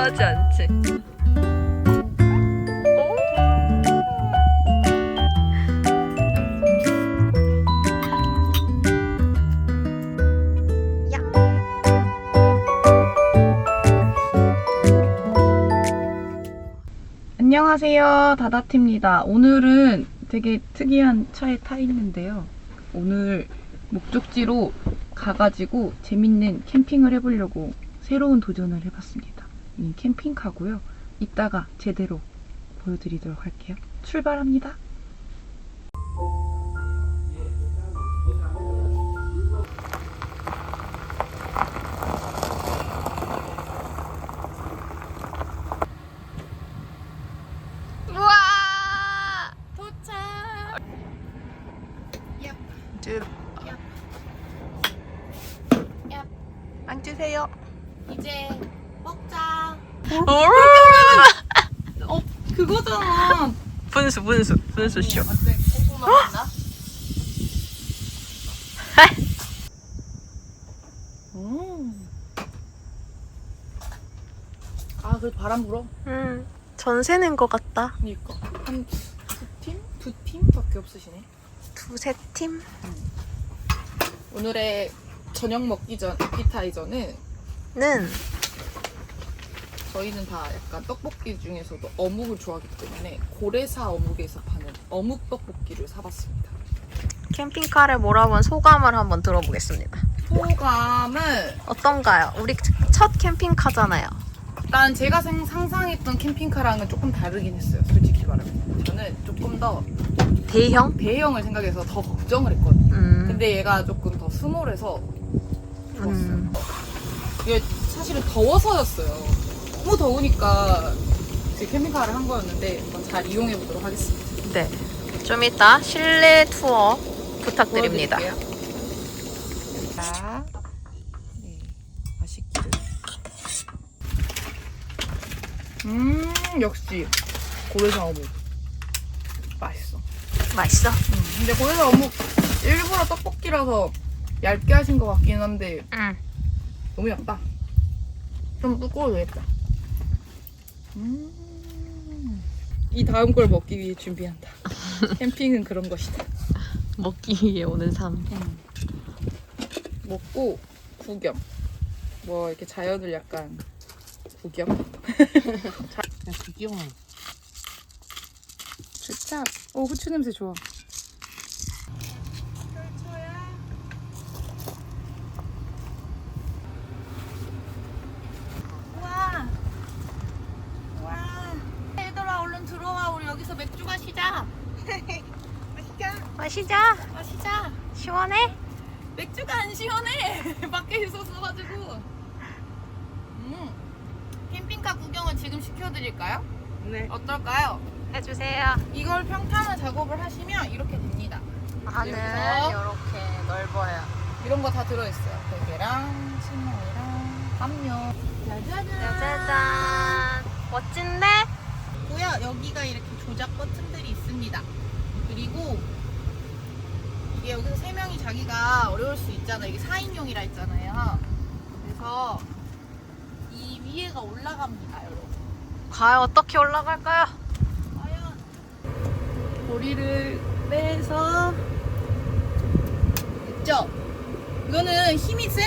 지루하지 않지? 안녕하세요. 다다티입니다. 오늘은 되게 특이한 차에 타 있는데요. 오늘 목적지로 가가지고 재밌는 캠핑을 해보려고 새로운 도전을 해봤습니다. 이 캠핑카고요. 이따가 제대로 보여드리도록 할게요. 출발합니다. 분수, 분수, 쇼. 고구마 맛나? 아, 그래도 바람 불어. 음, 전세 낸것 같다. 그니까. 한두 팀? 두 팀밖에 없으시네. 두세 팀? 오늘의 저녁 먹기 전 에피타이저는 는 저희는 다 약간 떡볶이 중에서도 어묵을 좋아하기 때문에 고래사 어묵에서 파는 어묵 떡볶이를 사봤습니다. 캠핑카를 몰아본 소감을 한번 들어보겠습니다. 소감은 어떤가요? 우리 첫 캠핑카잖아요. 일단 제가 생- 상상했던 캠핑카랑은 조금 다르긴 했어요. 솔직히 말하면 저는 조금 더 대형? 대형을 생각해서 더 걱정을 했거든요. 음. 근데 얘가 조금 더 스몰해서 좋았어요. 음. 이게 사실은 더워서였어요. 너무 더우니까 이제 캠핑카를 한 거였는데 한번 잘 이용해 보도록 하겠습니다. 네. 좀 이따 실내 투어 부탁드립니다. 보여드릴게요. 자, 네, 맛있기를. 음, 역시 고래사 어묵 맛있어. 맛있어? 음, 근데 고래사 어묵 일부러 떡볶이라서 얇게 하신 것 같긴 한데 응. 너무 얇다. 좀 두꺼워도 되겠다. 음. 이 다음 걸 먹기 위해 준비한다. 캠핑은 그런 것이다. 먹기 위해 오는 삶. 음. 먹고 구경. 뭐 이렇게 자연을 약간 구경. 구경. 좋다. 오 후추 냄새 좋아. 와. 와. 얘들아 얼른 들어와. 우리 여기서 맥주 마시자. 마시자. 마시자. 마시자. 시원해? 맥주가 안 시원해. 밖에 있었어가지고. 음. 캠핑카 구경을 지금 시켜드릴까요? 네. 어떨까요? 해주세요. 이걸 평탄화 작업을 하시면 이렇게 됩니다. 안은 여기서 이렇게 넓어요. 이런 거 다 들어있어요. 베개랑 침낭이랑 담요. 짜자잔. 짜자잔. 멋진데? 고요 여기가 이렇게 조작 버튼들이 있습니다. 그리고 이게 여기서 세 명이 자기가 어려울 수 있잖아. 이게 4인용이라 했잖아요. 그래서 이 위에가 올라갑니다, 여러분. 과연 어떻게 올라갈까요? 과연 고리를 빼서 됐죠? 이거는 힘이 센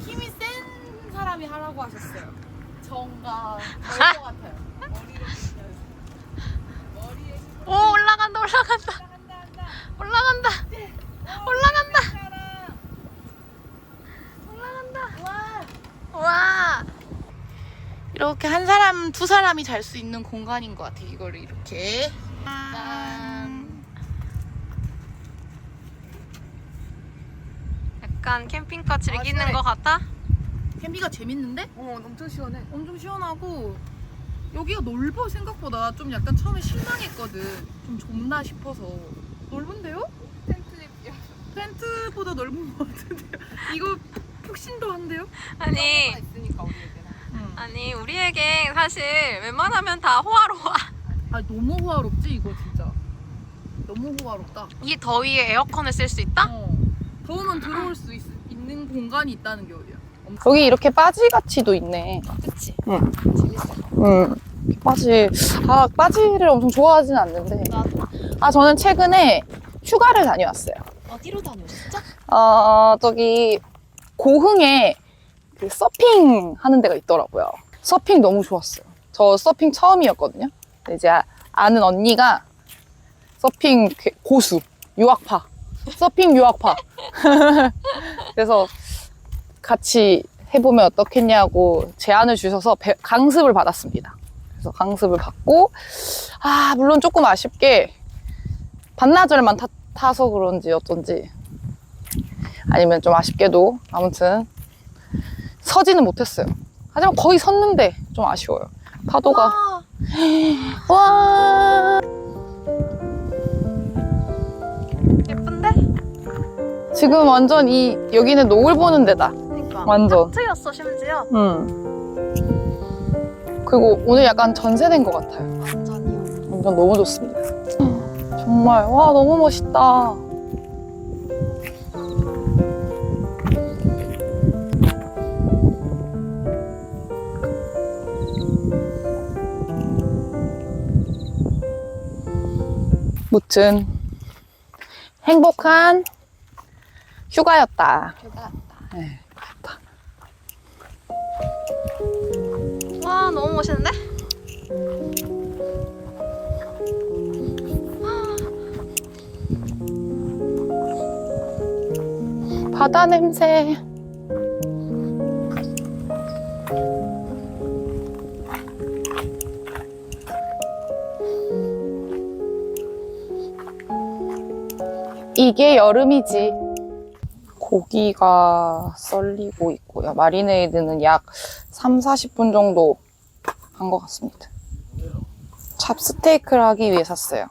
힘이 센 사람이 하라고 하셨어요. 정가 될것 같아요. 머리를. 머리에 오 올라간다 올라간다 한다. 올라간다 어, 올라간다. 사람. 올라간다. 와. 와. 이렇게 한 사람 두 사람이 잘 수 있는 공간인 것 같아. 이거를 이렇게 짠. 약간 캠핑카 즐기는 시원해. 것 같다? 캠핑가 재밌는데? 어, 엄청 시원해. 엄청 시원하고 여기가 넓어 생각보다 좀 약간 처음에 실망했거든. 좀 좁나 싶어서 넓은데요? 텐트 텐트보다 넓은 것 같은데요. 이거 푹신도 한데요? 아니 있으니까 우리에게는. 응. 아니 우리에게 사실 웬만하면 다 호화로워. 아 너무 호화롭지 이거 진짜. 너무 호화롭다. 이 더위에 에어컨을 쓸 수 있다? 어. 더우면 들어올 수 있, 있는 공간이 있다는 게 어디야? 여기 이렇게 빠지가치도 있네. 그치? 응. 재밌어. 음, 빠지. 아, 빠지를 엄청 좋아하진 않는데. 나도. 아, 저는 최근에 휴가를 다녀왔어요. 어디로 다녀오셨죠? 어, 저기, 고흥에 그 서핑 하는 데가 있더라고요. 서핑 너무 좋았어요. 저 서핑 처음이었거든요. 이제 아- 아는 언니가 서핑 그- 고수, 유학파. 서핑 유학파. 그래서 같이 해보면 어떻겠냐고 제안을 주셔서 배- 강습을 받았습니다. 그래서 강습을 받고, 아, 물론 조금 아쉽게 반나절만 타, 타서 그런지 어쩐지 아니면 좀 아쉽게도 아무튼 서지는 못했어요. 하지만 거의 섰는데 좀 아쉬워요. 파도가 와, 와 예쁜데? 지금 완전 이 여기는 노을 보는 데다. 그니까. 완전. 하트였어, 심지어. 음. 그리고 오늘 약간 전세된 것 같아요. 완전이요. 완전 너무 좋습니다. 정말 와 너무 멋있다. 무튼 행복한 휴가였다. 휴가. 네. 와, 너무 멋있는데? 바다 냄새. 이게 여름이지. 고기가 썰리고 있고요. 마리네이드는 약 3, 40분 정도 한 것 같습니다. 찹스테이크를 하기 위해 샀어요.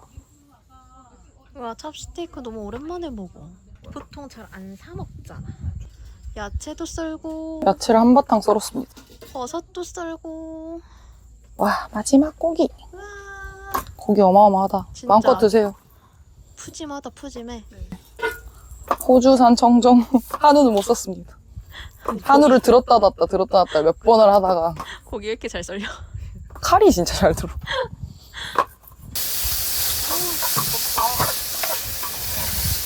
와, 찹스테이크 너무 오랜만에 먹어. 보통 잘 안 사 먹잖아. 야채도 썰고, 야채를 한바탕 썰었습니다. 버섯도 썰고. 와, 마지막 고기. 와, 고기 어마어마하다. 진짜. 마음껏 드세요. 푸짐하다, 푸짐해. 호주산 청정 한우는 못 썼습니다. 한우를 들었다 놨다 들었다 놨다 몇 번을 하다가 고기 왜 이렇게 잘 썰려? 칼이 진짜 잘 들어.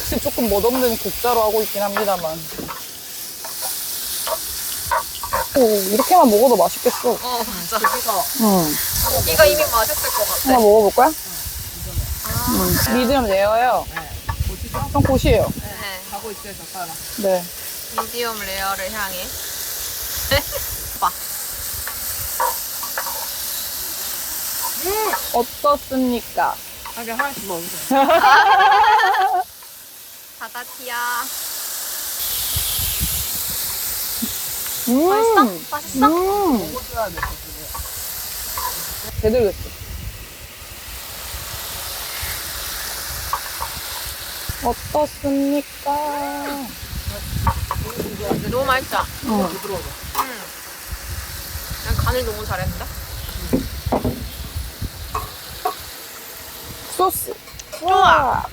그게 조금 멋없는 국자로 하고 있긴 합니다만. 오, 이렇게만 먹어도 맛있겠어. 어, 맞아. 응. 고기가 이미 맛있을 것 같아. 한번 먹어볼 거야? 응. 미디엄 레어예요. 좀 고시예요. 네. 가고 있어요, 젓가락. 네. 미디엄 레어를 향해. 어떻습니까? 바다티야. 음. 맛있어? 맛있어? 음. 제대로 됐어. 어떻습니까? 너무 맛있다. 응. 음. 난 간을 너무 잘했는데? 소스. 좋아.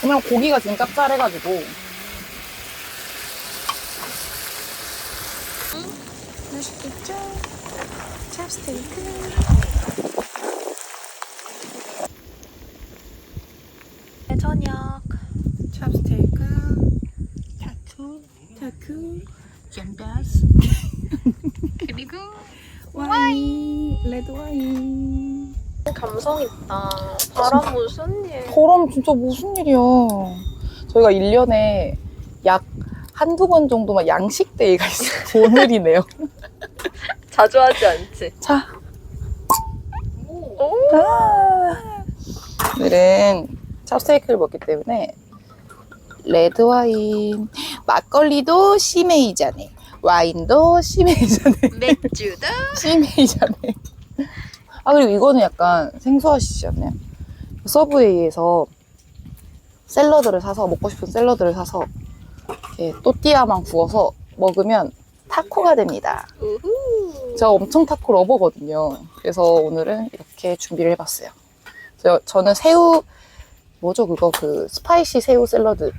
그냥 고기가 지금 짭짤해가지고. 맛있겠죠? 찹스테이크. 저녁. 찹스테이크. 타투. 타쿠. 잼바스. 그리고 와인. 레드 와인. 감성 있다. 바람 무슨 일? 바람 진짜 무슨 일이야. 저희가 1년에 약 한두 번 정도만 양식 데이가 있어요. 오늘이네요. 자주 하지 않지? 자. 오. 아. 오늘은 찹스테이크를 먹기 때문에 레드 와인, 막걸리도 시메이자네, 와인도 시메이자네, 맥주도 시메이자네. 아 그리고 이거는 약간 생소하시지 않나요? 서브웨이에서 샐러드를 사서 먹고 싶은 샐러드를 사서 또띠아만 구워서 먹으면 타코가 됩니다. 우후. 제가 엄청 타코 러버거든요. 그래서 오늘은 이렇게 준비를 해봤어요. 저, 저는 새우, 뭐죠, 그거, 그, 스파이시 새우 샐러드.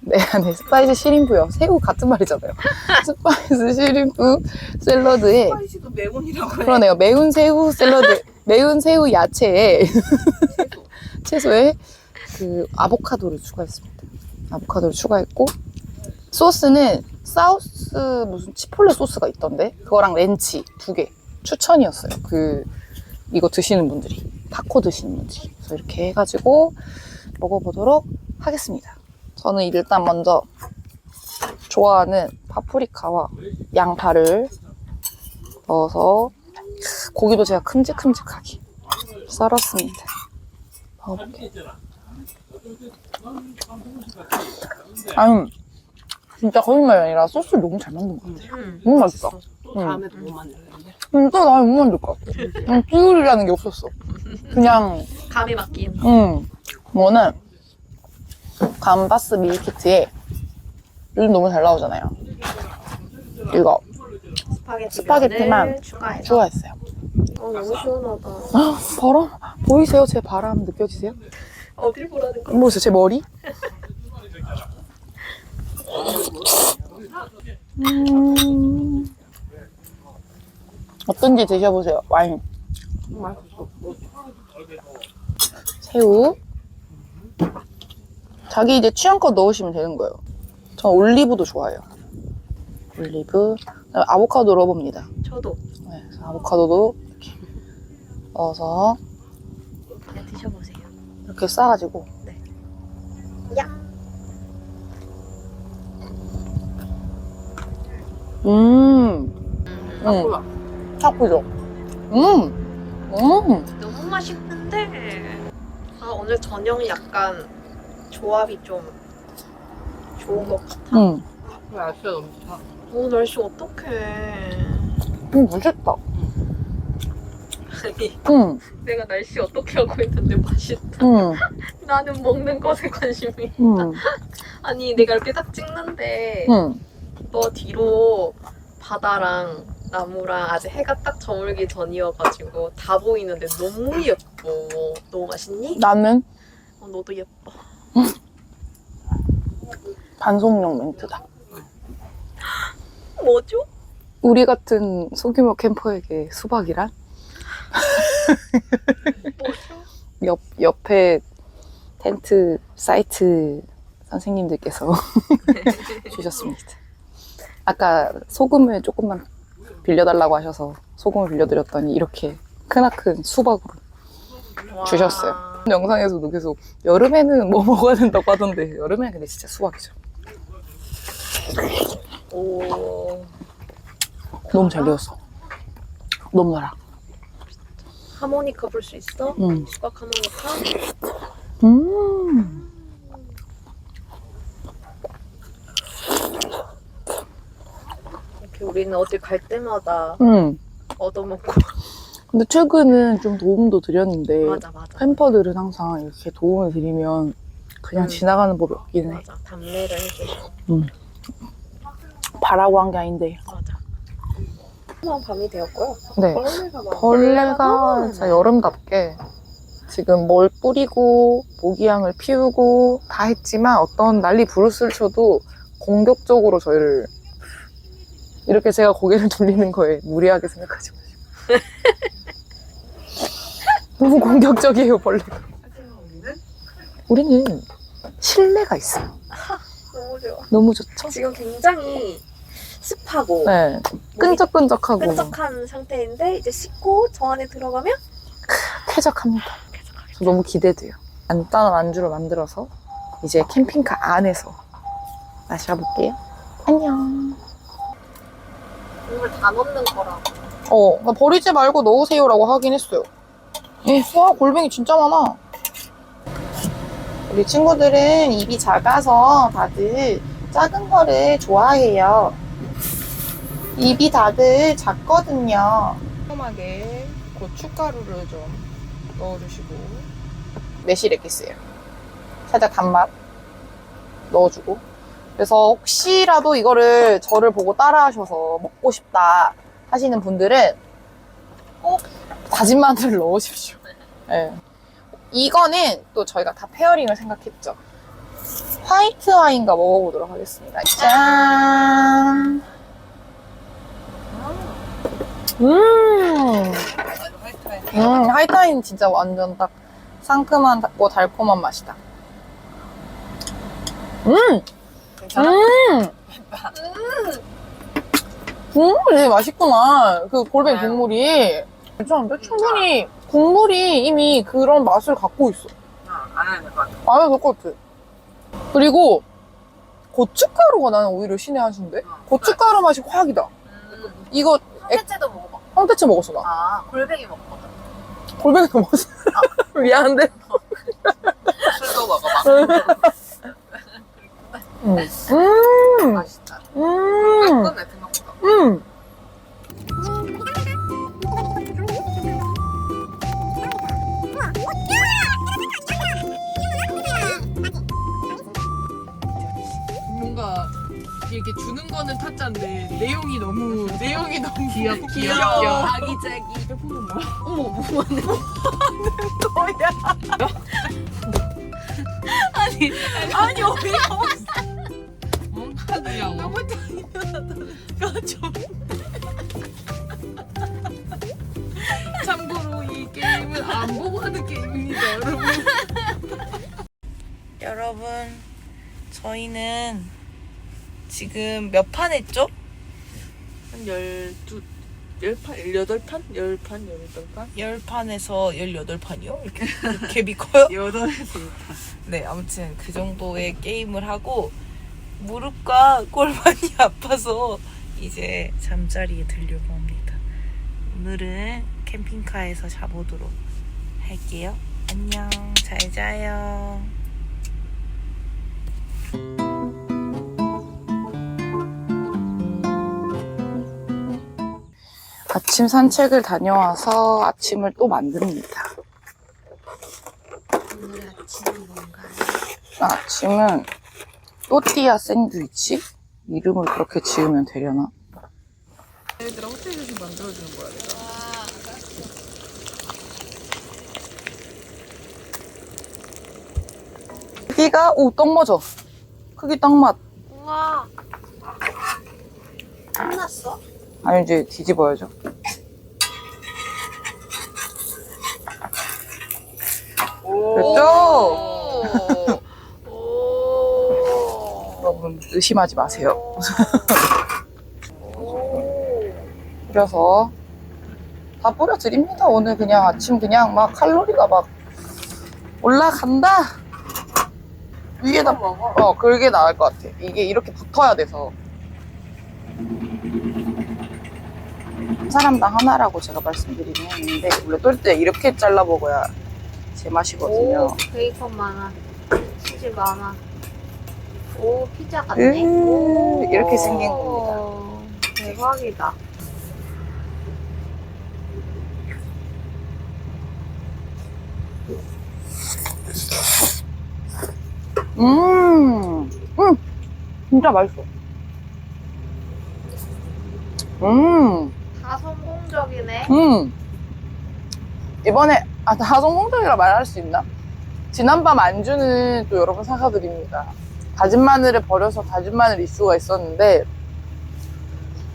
네, 네, 스파이시 시림프요. 새우 같은 말이잖아요. 스파이스 시림프 샐러드에 스파이시도 매운이라고 해. 그러네요. 매운 새우 샐러드, 매운 새우 야채에 채소에 그 아보카도를 추가했습니다. 아보카도를 추가했고 소스는 사우스 무슨 치폴레 소스가 있던데 그거랑 렌치 두 개 추천이었어요. 그 이거 드시는 분들이 타코 드시는 분들이 그래서 이렇게 해가지고 먹어보도록 하겠습니다. 저는 일단 먼저 좋아하는 파프리카와 양파를 넣어서 고기도 제가 큼직큼직하게 썰었습니다. 먹어볼게요. 아니, 진짜 거짓말이 아니라 소스를 너무 잘 만든 것 같아요. 음. 너무 맛있어. 또 응. 다음에도 못 만들겠는 또 나는 못 만들 것 같아. 그냥 비율이라는 게 없었어. 그냥, 감이 맡긴. 음, 뭐는 감바스 밀키트에 요즘 너무 잘 나오잖아요. 이거 스파게티 스파게티만 추가해서. 추가했어요. 어, 너무 시원하다. 아, 바람 보이세요? 제 바람 느껴지세요? 어딜 보라는 거? 보세요, 제 머리? 음, 어떤지 드셔보세요. 와인, 맛있어. 새우. 자기 이제 취향껏 넣으시면 되는 거예요. 전 올리브도 좋아해요. 올리브, 아보카도 넣어봅니다. 저도 네, 아보카도도 이렇게 넣어서 그냥 드셔보세요. 이렇게 싸가지고 네. 야. 음, 음, 뭐 야? 타코죠. 음, 음. 너무 맛있는데. 아 오늘 저녁이 약간 조합이 좀 좋은 것 같아. 음, 왜 아시아 너무 좋다. 오 날씨 어떡해. 음, 맛있다. 아니 음, 내가 날씨 어떻게 하고 있는데 맛있다. 음, 나는 먹는 것에 관심이. 음, 아니 내가 이렇게 딱 찍는데 음. 너 뒤로 바다랑 나무랑 아직 해가 딱 저물기 전이어가지고 다 보이는데 너무 예뻐. 너무 맛있니? 나는 어, 너도 예뻐. 반송용 멘트다. 뭐죠? 우리 같은 소규모 캠퍼에게 수박이란? 뭐죠? 옆, 옆에 텐트 사이트 선생님들께서 주셨습니다. 아까 소금을 조금만 빌려달라고 하셔서 소금을 빌려드렸더니 이렇게 크나큰 수박으로 와. 주셨어요. 영상에서도 계속 여름에는 뭐 먹어야 된다고 하던데 여름에는 근데 진짜 수박이죠. 오. 너무 잘 되었어. 너무 달아. 하모니카 불수 있어? 음. 수박 하모니카? 음. 이렇게 우리는 어딜 갈 때마다 음. 얻어먹고. 근데 최근은 좀 도움도 드렸는데 맞아 맞아. 캠퍼들은 항상 이렇게 도움을 드리면 그냥 음. 지나가는 법이 없긴 해. 맞아. 답례를 해주고. 바라고 한 게 아닌데. 맞아. 한 밤이 되었고요. 네. 벌레가 많아. 벌레가 진짜 여름답게 지금 뭘 뿌리고 모기향을 피우고 다 했지만 어떤 난리 부르스를 쳐도 공격적으로 저희를 이렇게 제가 고개를 돌리는 거에 무리하게 생각하지 마시고 너무 공격적이에요 벌레가 우리는 실내가 있어요 너무 좋아. 너무 좋죠? 지금 굉장히 습하고 네 끈적끈적하고 끈적한 상태인데 이제 씻고 저 안에 들어가면 쾌적합니다 저 너무 기대돼요. 간단한 안주를 만들어서 이제 캠핑카 안에서 마셔볼게요. 안녕. 국물 다 넣는 거라고. 어, 나 버리지 말고 넣으세요라고 하긴 했어요. 예, 와, 골뱅이 진짜 많아. 우리 친구들은 입이 작아서 다들 작은 거를 좋아해요. 입이 다들 작거든요. 깔끔하게 고춧가루를 좀 넣어주시고 매실 액기스예요. 살짝 단맛 넣어주고 그래서 혹시라도 이거를 저를 보고 따라하셔서 먹고 싶다 하시는 분들은 꼭 다진 마늘을 넣으십시오. 네. 이거는 또 저희가 다 페어링을 생각했죠. 화이트 와인과 먹어보도록 하겠습니다. 짠! 음! 음, 하이타인 진짜 완전 딱 상큼하고 달콤한 맛이다. 음! 괜찮아? 음! 국물이 맛있구나. 그 골뱅이 아유. 국물이. 괜찮은데? 충분히 국물이 이미 그런 맛을 갖고 있어. 안 해야 될것 같아. 안 해도 될것 같아. 그리고 고춧가루가 나는 오히려 신의 한 수인데? 고춧가루 맛이 확이다. 이거 햇채도 먹어봐. 황태채 먹었어, 나. 아, 골뱅이 먹거든. 골뱅이도 먹었어. 미안한데. 술도 먹어봐. 음. 음. 맛있다. 음. 깔끔해, 생각보다. 음. 뭔가 이렇게 주는 거는 타짜인데 내용이 너무 내용이 너무 귀엽 귀여워. 아기자기. 제품은 뭐야? 어머, 뭐 하는 아니, 아니, 어이가 없어. 너무 잔인하다. 좀. 참고로 이 게임은 안 보고 하는 게임입니다, 여러분. 여러분, 저희는 지금 몇 판 했죠? 한 열두, 열 판, 열여덟 판, 열 판, 열여덟 판, 10판에서 18판이요? 이렇게 갭이 커요? 여덟에서 열 판. 네, 아무튼 그 정도의 게임을 하고 무릎과 골반이 아파서 이제 잠자리에 들려고 합니다. 오늘은 캠핑카에서 자보도록 할게요. 안녕, 잘 자요. 아침 산책을 다녀와서 아침을 또 만듭니다. 오늘 아침은 뭔가요? 아침은 또띠아 샌드위치? 이름을 그렇게 지으면 되려나? 얘들아 호텔에서 만들어주는 거야, 내가. 크기가 오딱 맞아. 크기 딱 맞. 우와. 끝났어? 아니 이제 뒤집어야죠. 됐죠? 오. 오. 여러분 의심하지 마세요. 오. 뿌려서 다 뿌려드립니다. 오늘 그냥 아침 그냥 막 칼로리가 막 올라간다. 위에다 먹어. 어 그게 나을 것 같아. 이게 이렇게 붙어야 돼서. 한 사람당 하나라고 제가 말씀드리긴 했는데 원래 똘 때 이렇게 잘라 먹어야 제 맛이거든요. 오, 베이컨 많아. 치즈 많아. 오, 피자 같네. 음, 오. 이렇게 생긴 겁니다. 대박이다. 음, 음, 진짜 맛있어. 음, 다 성공적이네. 음. 이번에, 아, 다 성공적이라 말할 수 있나? 지난밤 안주는 또 여러분 사과드립니다. 다진 마늘을 버려서 다진 마늘 이슈가 있었는데,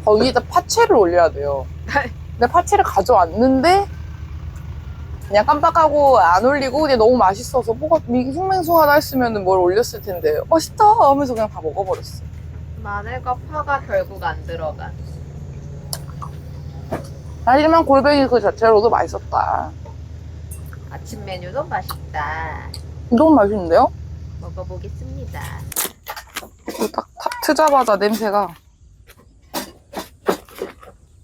거기다 파채를 올려야 돼요. 근데 파채를 가져왔는데, 그냥 깜빡하고 안 올리고 그냥 너무 맛있어서 뭐가 밍숭맹숭하다 했으면 뭘 올렸을 텐데 맛있다 하면서 그냥 다 먹어버렸어. 마늘과 파가 결국 안 들어간. 하지만 골뱅이 그 자체로도 맛있었다. 아침 메뉴도 맛있다. 너무 맛있는데요? 먹어보겠습니다. 딱, 탁 트자마자 냄새가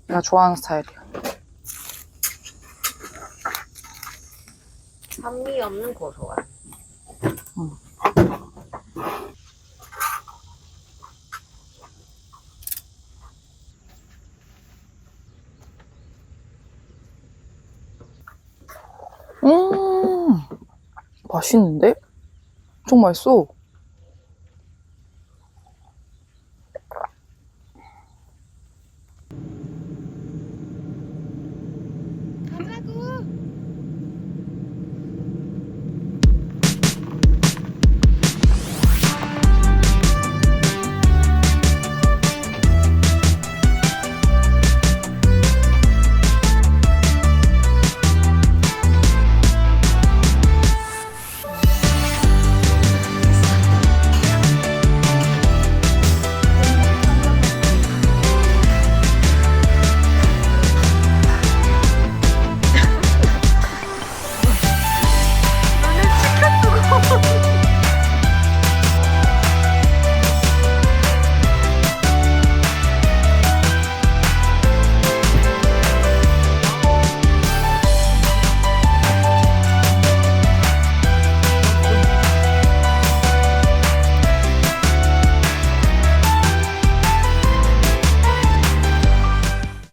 내가 좋아하는 스타일이야. 산미 없는 고소한. 음, 맛있는데? 엄청 맛있어.